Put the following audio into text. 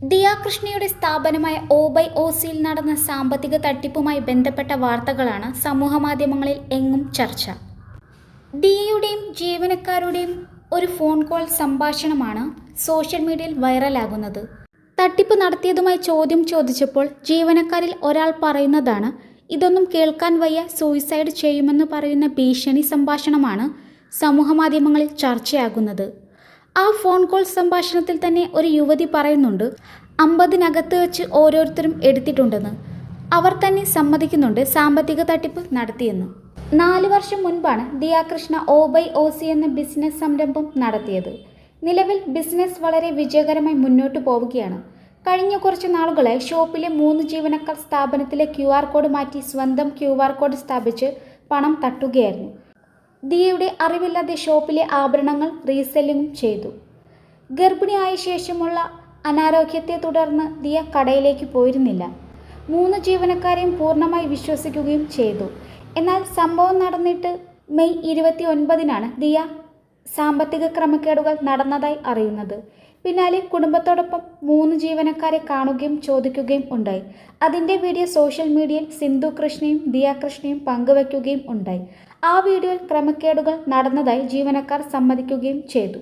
ദിയ കൃഷ്ണയുടെ സ്ഥാപനമായ obey by O സിയിൽ നടന്ന സാമ്പത്തിക തട്ടിപ്പുമായി ബന്ധപ്പെട്ട വാർത്തകളാണ് സമൂഹമാധ്യമങ്ങളിൽ എങ്ങും ചർച്ച. ദിയയുടെയും ജീവനക്കാരുടെയും ഒരു ഫോൺ കോൾ സംഭാഷണമാണ് സോഷ്യൽ മീഡിയയിൽ വൈറലാകുന്നത്. തട്ടിപ്പ് നടത്തിയതുമായി ചോദ്യം ചോദിച്ചപ്പോൾ ജീവനക്കാരിൽ ഒരാൾ പറയുന്നതാണ് ഇതൊന്നും കേൾക്കാൻ വയ്യ സൂയിസൈഡ് ചെയ്യുമെന്ന് പറയുന്ന ഭീഷണി സംഭാഷണമാണ് സമൂഹമാധ്യമങ്ങളിൽ ചർച്ചയാകുന്നത്. ആ ഫോൺ കോൾ സംഭാഷണത്തിൽ തന്നെ ഒരു യുവതി പറയുന്നുണ്ട് അമ്പതിനകത്ത് വെച്ച് ഓരോരുത്തരും എടുത്തിട്ടുണ്ടെന്ന്. അവർ തന്നെ സമ്മതിക്കുന്നുണ്ട് സാമ്പത്തിക തട്ടിപ്പ് നടത്തിയെന്ന്. നാല് വർഷം മുൻപാണ് Diya Krishna O by O C എന്ന ബിസിനസ് സംരംഭം നടത്തിയത്. നിലവിൽ ബിസിനസ് വളരെ വിജയകരമായി മുന്നോട്ട് പോവുകയാണ്. കഴിഞ്ഞ കുറച്ച് നാളുകളായി ഷോപ്പിലെ മൂന്ന് ജീവനക്കാർ സ്ഥാപനത്തിലെ ക്യു ആർ കോഡ് മാറ്റി സ്വന്തം ക്യു ആർ കോഡ് സ്ഥാപിച്ച് പണം തട്ടുകയായിരുന്നു. ദിയയുടെ അറിവില്ലാതെ ഷോപ്പിലെ ആഭരണങ്ങൾ റീസെല്ലിംഗും ചെയ്തു. ഗർഭിണിയായ ശേഷമുള്ള അനാരോഗ്യത്തെ തുടർന്ന് ദിയ കടയിലേക്ക് പോയിരുന്നില്ല. മൂന്ന് ജീവനക്കാരെയും പൂർണമായി വിശ്വസിക്കുകയും ചെയ്തു. എന്നാൽ സംഭവം നടന്നിട്ട് മെയ് ഇരുപത്തി ഒൻപതിനാണ് ദിയ സാമ്പത്തിക ക്രമക്കേടുകൾ നടന്നതായി അറിയുന്നത്. പിന്നാലെ കുടുംബത്തോടൊപ്പം മൂന്ന് ജീവനക്കാരെ കാണുകയും ചോദിക്കുകയും ഉണ്ടായി. അതിന്റെ വീഡിയോ സോഷ്യൽ മീഡിയയിൽ സിന്ധു കൃഷ്ണയും ദിയ കൃഷ്ണയും പങ്കുവയ്ക്കുകയും ഉണ്ടായി. ആ വീഡിയോയിൽ ക്രമക്കേടുകൾ നടന്നതായി ജീവനക്കാർ സമ്മതിക്കുകയും ചെയ്തു.